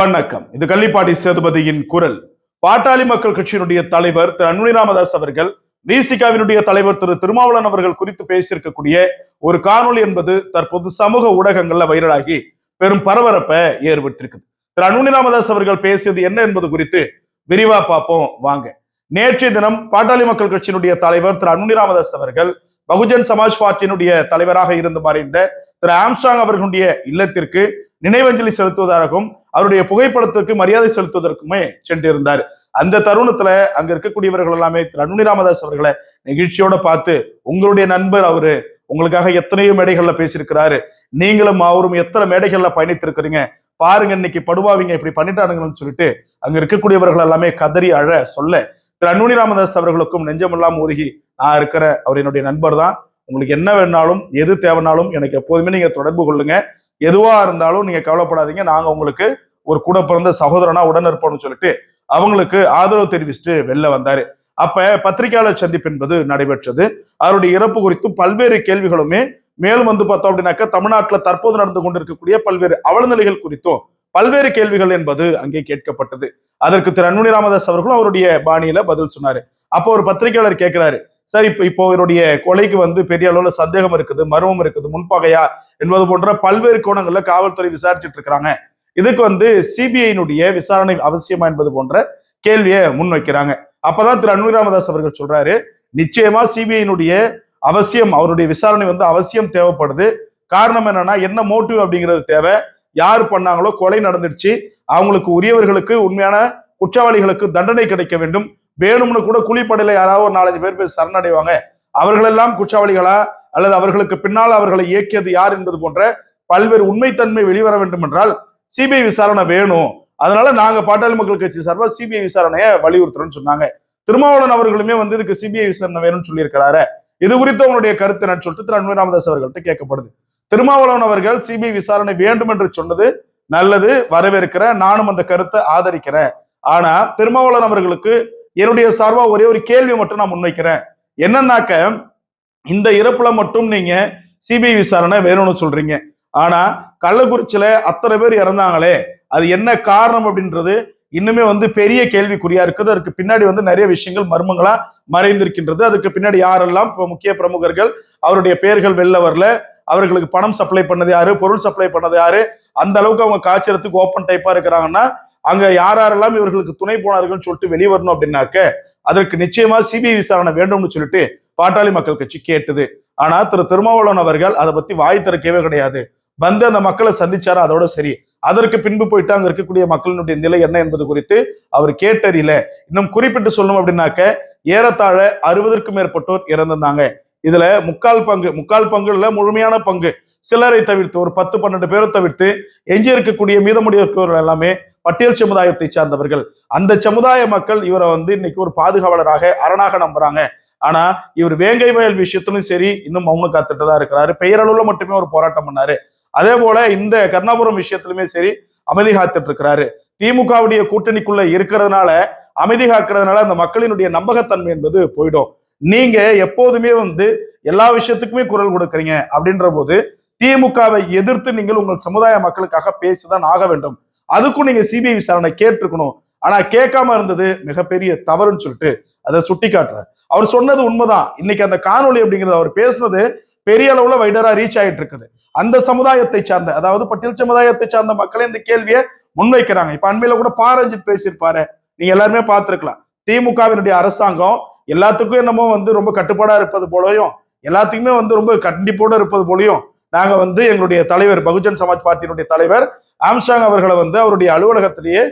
வணக்கம் இது கள்ளிப்பாடி சேதுபதியின் குரல். பாட்டாளி மக்கள் கட்சியினுடைய தலைவர் திரு அன்புனி ராமதாஸ் அவர்கள் விசிகாவினுடைய தலைவர் திரு திருமாவளவன் அவர்கள் குறித்து பேசியிருக்கக்கூடிய ஒரு காணொளி என்பது தற்போது சமூக ஊடகங்கள்ல வைரலாகி பெரும் பரபரப்பை ஏற்பட்டிருக்குது திரு அன்புனி ராமதாஸ் அவர்கள் பேசியது என்ன என்பது குறித்து விரிவா பார்ப்போம். வாங்க. நேற்றைய தினம் பாட்டாளி மக்கள் கட்சியினுடைய தலைவர் திரு அன்புனி ராமதாஸ் அவர்கள் பகுஜன் சமாஜ் பார்ட்டியினுடைய தலைவராக இருந்து மறைந்த திரு ஆம்ஸ்டாங் அவர்களுடைய இல்லத்திற்கு நினைவஞ்சலி செலுத்துவதாகவும் அவருடைய புகைப்படத்துக்கு மரியாதை செலுத்துவதற்குமே சென்றிருந்தார். அந்த தருணத்துல அங்க இருக்கக்கூடியவர்கள் எல்லாமே திரு அன்புமணி ராமதாஸ் அவர்களை நெகிழ்ச்சியோட பார்த்து உங்களுடைய நண்பர் அவரு உங்களுக்காக எத்தனையோ மேடைகள்ல பேசியிருக்கிறாரு. நீங்களும் அவரும் எத்தனை மேடைகள்ல பயணித்திருக்கிறீங்க? பாருங்க இன்னைக்கு படுவாவிங்க இப்படி பண்ணிட்டானுங்கன்னு சொல்லிட்டு அங்க இருக்கக்கூடியவர்கள் எல்லாமே கதறி அழ சொல்ல திரு அன்புமணி ராமதாஸ் அவர்களுக்கும் நெஞ்சமெல்லாம் உருகி நான் இருக்கிற அவர் என்னுடைய நண்பர் தான் உங்களுக்கு என்ன வேணாலும் எது தேவைனாலும் எனக்கு எப்போதுமே நீங்க தொடர்பு கொள்ளுங்க. எதுவா இருந்தாலும் நீங்க கவலைப்படாதீங்க. நாங்க உங்களுக்கு ஒரு கூட பிறந்த சகோதரனா உடன் இருப்போம்னு சொல்லிட்டு அவங்களுக்கு ஆதரவு தெரிவிச்சுட்டு வெளில வந்தாரு. அப்ப பத்திரிகையாளர் சந்திப்பு என்பது நடைபெற்றது. அவருடைய இறப்பு குறித்து பல்வேறு கேள்விகளுமே மேலும் வந்து பார்த்தோம் அப்படின்னாக்கா தமிழ்நாட்டில் தற்போது நடந்து கொண்டிருக்கக்கூடிய பல்வேறு அவலநிலைகள் குறித்தும் பல்வேறு கேள்விகள் என்பது அங்கே கேட்கப்பட்டது. அதற்கு திரு அன்புனி ராமதாஸ் அவர்களும் அவருடைய பாணியில பதில் சொன்னாரு. அப்போ ஒரு பத்திரிகையாளர் கேட்கிறாரு சார் இப்போ இப்போ இவருடைய கொலைக்கு வந்து பெரிய அளவில் சந்தேகம் இருக்குது மர்மம் இருக்குது முன்பகையா என்பது போன்ற பல்வேறு கோணங்களில் காவல்துறை விசாரிச்சுட்டு இருக்கிறாங்க. இதுக்கு வந்து சிபிஐனுடைய விசாரணை அவசியமா என்பது போன்ற கேள்வியை முன்வைக்கிறாங்க. அப்பதான் திரு. அன்வி ராமதாஸ் அவர்கள் சொல்றாரு நிச்சயமா சிபிஐனுடைய அவசியம் அவருடைய விசாரணை வந்து அவசியம் தேவைப்படுது. காரணம் என்னன்னா என்ன மோட்டிவ் அப்படிங்கிறது தேவை. யார் பண்ணாங்களோ கொலை நடந்துடுச்சு. அவங்களுக்கு உரியவர்களுக்கு உண்மையான குற்றவாளிகளுக்கு தண்டனை கிடைக்க வேண்டும். வேணும்னு கூட கூலிப்படையில யாராவது ஒரு நாலஞ்சு பேர் போய் சரணடைவாங்க. அவர்களெல்லாம் குற்றவாளிகளா? அல்லது அவர்களுக்கு பின்னால் அவர்களை இயக்கியது யார் என்பது போன்ற பல்வேறு உண்மைத்தன்மை வெளிவர வேண்டும் என்றால் சிபிஐ விசாரணை வேணும். அதனால நாங்க பாட்டாளி மக்கள் கட்சி சார்பாக சிபிஐ விசாரணையை வலியுறுத்துறோம்னு சொன்னாங்க. திருமாவளவன் அவர்களுமே வந்து இதுக்கு சிபிஐ விசாரணை வேணும்னு சொல்லியிருக்கிறாரு. இது குறித்து அவனுடைய கருத்து என்னன்னு சொல்லிட்டு திரு அன்பு ராமதாஸ் அவர்கள்ட்ட கேட்கப்படுது. திருமாவளவன் அவர்கள் சிபிஐ விசாரணை வேண்டும் என்று சொன்னது நல்லது வரவேற்கிறேன். நானும் அந்த கருத்தை ஆதரிக்கிறேன். ஆனா திருமாவளவன் அவர்களுக்கு என்னுடைய சார்பா ஒரே ஒரு கேள்வி மட்டும் நான் முன்வைக்கிறேன். என்னன்னாக்க இந்த இறப்புல மட்டும் நீங்க சிபிஐ விசாரணை வேணும்னு சொல்றீங்க. ஆனா கள்ளக்குறிச்சியில அத்தனை பேர் இறந்தாங்களே அது என்ன காரணம் அப்படின்றது இன்னுமே வந்து பெரிய கேள்விக்குறியா இருக்குது. அதுக்கு பின்னாடி வந்து நிறைய விஷயங்கள் மர்மங்களா மறைந்திருக்கின்றது. அதுக்கு பின்னாடி யாரெல்லாம் இப்போ முக்கிய பிரமுகர்கள் அவருடைய பெயர்கள் வெளில வரல அவர்களுக்கு பணம் சப்ளை பண்ணது யாரு பொருள் சப்ளை பண்ணது யாரு அந்த அளவுக்கு அவங்க காய்ச்சறதுக்கு ஓப்பன் டைப்பா இருக்கிறாங்கன்னா அங்க யாரெல்லாம் இவர்களுக்கு துணை போனார்கள்னு சொல்லிட்டு வெளிவரணும் அப்படின்னாக்க அதற்கு நிச்சயமா சிபிஐ விசாரணை வேண்டும்னு சொல்லிட்டு பாட்டாளி மக்கள் கட்சி கேட்டது. ஆனா திரு திருமாவளவன் அவர்கள் அதை பத்தி வாய் திறக்கவே கிடையாது. வந்து அந்த மக்களை சந்திச்சாரு? அதோட சரி. அதற்கு பின்பு போயிட்டு அங்க இருக்கக்கூடிய மக்களினுடைய நிலை என்ன என்பது குறித்து அவர் கேட்டறியல. இன்னும் குறிப்பிட்டு சொல்லணும் அப்படின்னாக்க ஏறத்தாழ அறுபதற்கும் மேற்பட்டோர் இறந்திருந்தாங்க. இதுல முக்கால் பங்கு முக்கால் பங்குல முழுமையான பங்கு. சிலரை தவிர்த்து ஒரு பத்து பன்னெண்டு பேரை தவிர்த்து எஞ்சி இருக்கக்கூடிய மீதமுடியவர்கள் எல்லாமே பட்டியல் சமுதாயத்தை சார்ந்தவர்கள். அந்த சமுதாய மக்கள் இவரை வந்து இன்னைக்கு ஒரு பாதுகாவலராக அரணாக நம்புறாங்க. ஆனா இவர் வேங்கை வயல் விஷயத்திலும் சரி இன்னும் அவங்க காத்துட்டு தான் இருக்கிறாரு. பெயரளவுல மட்டுமே ஒரு போராட்டம் பண்ணாரு. அதே போல இந்த கர்ணாபுரம் விஷயத்திலுமே சரி அமைதி காத்துட்டு இருக்கிறாரு. திமுகவுடைய கூட்டணிக்குள்ள இருக்கிறதுனால அமைதி காக்கிறதுனால அந்த மக்களினுடைய நம்பகத்தன்மை என்பது போயிடும். நீங்க எப்போதுமே வந்து எல்லா விஷயத்துக்குமே குரல் கொடுக்குறீங்க அப்படின்ற போது திமுகவை எதிர்த்து நீங்கள் உங்கள் சமுதாய மக்களுக்காக பேசிதான் ஆக வேண்டும். அதுக்கும் நீங்க சிபிஐ விசாரணை கேட்டிருக்கணும். ஆனா கேட்காம இருந்தது மிகப்பெரிய தவறுன்னு சொல்லிட்டு அதை சுட்டி காட்டுறாரு அவர் சொன்னது உண்மைதான். இன்னைக்கு அந்த காணொலி அப்படிங்கிறது அவர் பேசுனது பெரிய அளவுல வைடரா ரீச் ஆயிட்டு இருக்குது. அந்த சமுதாயத்தை சார்ந்த அதாவது பட்டியல் சமுதாயத்தை சார்ந்த மக்களே இந்த கேள்வியை முன்வைக்கிறாங்க. இப்ப அண்மையில கூட பாரஞ்சித் பேசியிருப்பாரு. நீங்க எல்லாருமே பார்த்திருக்கலாம். திமுகவினுடைய அரசாங்கம் எல்லாத்துக்கும் என்னமோ வந்து ரொம்ப கட்டுப்பாடா இருப்பது போலயும் எல்லாத்துக்குமே வந்து ரொம்ப கண்டிப்போட இருப்பது போலயும் நாங்க வந்து எங்களுடைய தலைவர் பகுஜன் சமாஜ் பார்ட்டியினுடைய தலைவர் ஆம்ஸ்டாங் அவர்களை வந்து அவருடைய அலுவலகத்திலேயே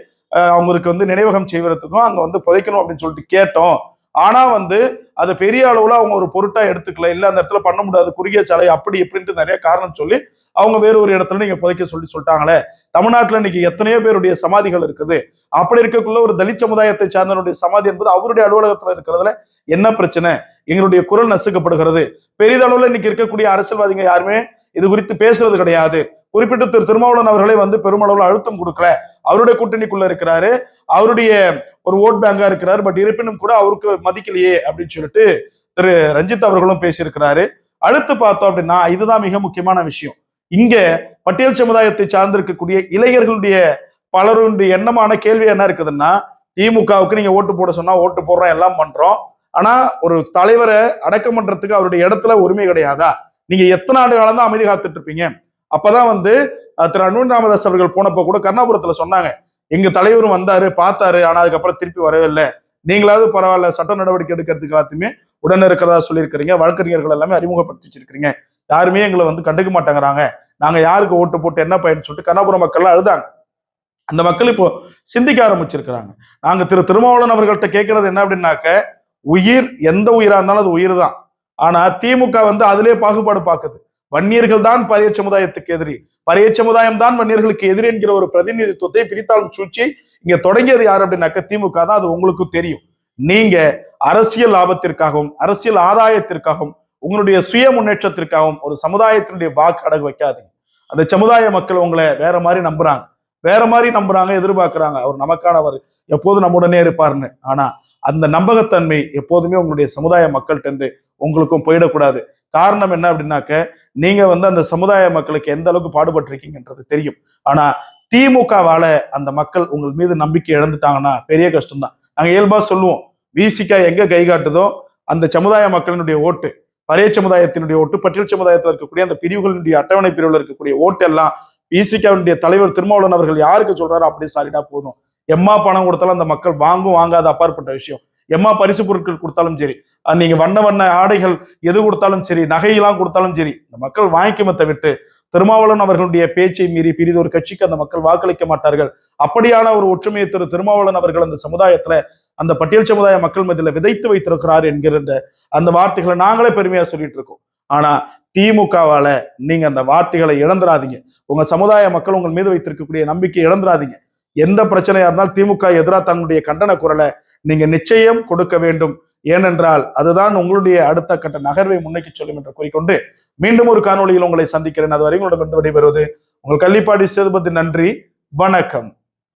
அவங்களுக்கு வந்து நினைவகம் செய்வதற்கும் அங்கே வந்து புதைக்கணும் அப்படின்னு சொல்லிட்டு கேட்டோம். ஆனால் வந்து அது பெரிய அளவில் அவங்க ஒரு பொருட்டாக எடுத்துக்கல. இல்லை அந்த இடத்துல பண்ண முடியாது. குறுகிய சாலை அப்படி இப்படின்ட்டு நிறைய காரணம் சொல்லி அவங்க வேற ஒரு இடத்துல நீங்கள் புதைக்க சொல்லி சொல்லிட்டாங்களே. தமிழ்நாட்டில் இன்னைக்கு எத்தனையோ பேருடைய சமாதிகள் இருக்குது. அப்படி இருக்கக்குள்ள ஒரு தலித் சமுதாயத்தை சார்ந்தனுடைய சமாதி என்பது அவருடைய அலுவலகத்தில் இருக்கிறதுல என்ன பிரச்சனை? எங்களுடைய குரல் நசுக்கப்படுகிறது. பெரிதளவில் இன்னைக்கு இருக்கக்கூடிய அரசியல்வாதிகள் யாருமே இது குறித்து பேசுறது கிடையாது. குறிப்பிட்டு திரு திருமாவளவன் அவர்களே வந்து பெருமளவில் அழுத்தம் கொடுக்கல. அவருடைய கூட்டணிக்குள்ள இருக்கிறாரு. அவருடைய ஒரு ஓட் பேங்கா இருக்கிறாரு. பட் இருப்பினும் கூட அவருக்கு மதிக்கலையே அப்படின்னு சொல்லிட்டு திரு ரஞ்சித் அவர்களும் பேசியிருக்கிறாரு. அடுத்து பார்த்தோம் அப்படின்னா இதுதான் மிக முக்கியமான விஷயம். இங்க பட்டியல் சமுதாயத்தை சார்ந்திருக்கக்கூடிய இளைஞர்களுடைய பலருடைய எண்ணமான கேள்வி என்ன இருக்குதுன்னா திமுகவுக்கு நீங்க ஓட்டு போட சொன்னா ஓட்டு போடுறோம் எல்லாம் பண்றோம். ஆனா ஒரு தலைவரை அடக்கம் பண்றதுக்கு அவருடைய இடத்துல உரிமை கிடையாதா? நீங்க எத்தனை ஆண்டு காலம் தான் அமைதி காத்துட்டு இருப்பீங்க? அப்பதான் வந்து திரு அன்பன் ராமதாஸ் அவர்கள் போனப்ப கூட கர்ணாபுரத்துல சொன்னாங்க. எங்க தலைவரும் வந்தாரு பார்த்தாரு ஆனா அதுக்கப்புறம் திருப்பி வரவே இல்லை. நீங்களாவது பரவாயில்ல சட்ட நடவடிக்கை எடுக்கிறதுக்கு எல்லாத்தையுமே உடனே இருக்கிறதா சொல்லியிருக்கிறீங்க. வழக்கறிஞர்கள் எல்லாமே அறிமுகப்படுத்தி வச்சிருக்கிறீங்க. யாருமே எங்களை வந்து கண்டுக்க மாட்டேங்கிறாங்க. நாங்க யாருக்கு ஓட்டு போட்டு என்ன பயன் சொல்லிட்டு கர்ணாபுரம் மக்கள் அழுதாங்க. அந்த மக்கள் இப்போ சிந்திக்க ஆரம்பிச்சிருக்கிறாங்க. நாங்க திரு திருமாவளவன் அவர்கள்ட்ட கேட்கறது என்ன அப்படின்னாக்க உயிர் எந்த உயிரா இருந்தாலும் அது உயிர் தான் ஆனா திமுக வந்து அதுலேயே பாகுபாடு பார்க்குது வன்னியர்கள் தான் பழைய சமுதாயத்துக்கு எதிரி. பழைய சமுதாயம் தான் வன்னியர்களுக்கு எதிரி என்கிற ஒரு பிரதிநிதித்துவத்தை பிரித்தாளும் சூழ்ச்சியை இங்க தொடங்கியது யார் அப்படின்னாக்க திமுக தான். அது உங்களுக்கு தெரியும். நீங்க அரசியல் லாபத்திற்காகவும் அரசியல் ஆதாயத்திற்காகவும் உங்களுடைய சுய முன்னேற்றத்திற்காகவும் ஒரு சமுதாயத்தினுடைய வாக்கு அடகு வைக்காதீங்க. அந்த சமுதாய மக்கள் உங்களை வேற மாதிரி நம்புறாங்க. வேற மாதிரி நம்புறாங்க எதிர்பார்க்கிறாங்க. அவர் நமக்கானவர் எப்போதும் நம்முடனே இருப்பார்னு ஆனா அந்த நம்பகத்தன்மை எப்போதுமே உங்களுடைய சமுதாய மக்கள்கிட்ட இருந்து உங்களுக்கும் போயிடக்கூடாது. காரணம் என்ன அப்படின்னாக்க நீங்க வந்து அந்த சமுதாய மக்களுக்கு எந்த அளவுக்கு பாடுபட்டிருக்கீங்கன்றது தெரியும். ஆனா திமுகவால அந்த மக்கள் உங்கள் மீது நம்பிக்கை இழந்துட்டாங்கன்னா பெரிய கஷ்டம் தான் நாங்க இயல்பா சொல்லுவோம். விசிகா எங்க கை காட்டுதோ அந்த சமுதாய மக்களினுடைய ஓட்டு பழைய சமுதாயத்தினுடைய ஓட்டு பட்டியல் சமுதாயத்தில் இருக்கக்கூடிய அந்த பிரிவுகளினுடைய அட்டவணை பிரிவில் இருக்கக்கூடிய ஓட்டு எல்லாம் விசிகாவுடைய தலைவர் திருமாவளவன் அவர்கள் யாருக்கு சொல்றாரோ அப்படியே சாலிடா போதும். எம்மா பணம் கொடுத்தாலும் அந்த மக்கள் வாங்கும் வாங்காத அப்பாற்பட்ட விஷயம். எம்மா பரிசு பொருட்கள் கொடுத்தாலும் சரி நீங்க வண்ண வண்ண ஆடைகள் எது கொடுத்தாலும் சரி நகையெல்லாம் கொடுத்தாலும் சரி இந்த மக்கள் வாங்கிக்கமத்தை விட்டு திருமாவளவன் அவர்களுடைய பேச்சை மீறி பிரிது ஒரு கட்சிக்கு அந்த மக்கள் வாக்களிக்க மாட்டார்கள். அப்படியான ஒரு ஒற்றுமையை திரு திருமாவளவன் அவர்கள் அந்த சமுதாயத்துல அந்த பட்டியல் சமுதாய மக்கள் மத்தியில விதைத்து வைத்திருக்கிறார் என்கிற அந்த வார்த்தைகளை நாங்களே பெருமையா சொல்லிட்டு இருக்கோம். ஆனா திமுகவால நீங்க அந்த வார்த்தைகளை இழந்துராதீங்க உங்க சமுதாய மக்கள் உங்கள் மீது வைத்திருக்கக்கூடிய நம்பிக்கை இழந்துராதீங்க எந்த பிரச்சனையா இருந்தாலும் திமுக எதிராக தங்களுடைய கண்டன குரலை நீங்க நிச்சயம் கொடுக்க வேண்டும். ஏனென்றால் அதுதான் உங்களுடைய அடுத்த கட்ட நகர்வை முன்னைக்கு சொல்லும் என்று கூறிக்கொண்டு மீண்டும் ஒரு காணொளியில் உங்களை சந்திக்கிறேன். அதுவரை உங்களிடமிருந்து விடைபெறுவது உங்கள் கள்ளிப்பாடி சேதுபதி. நன்றி. வணக்கம்.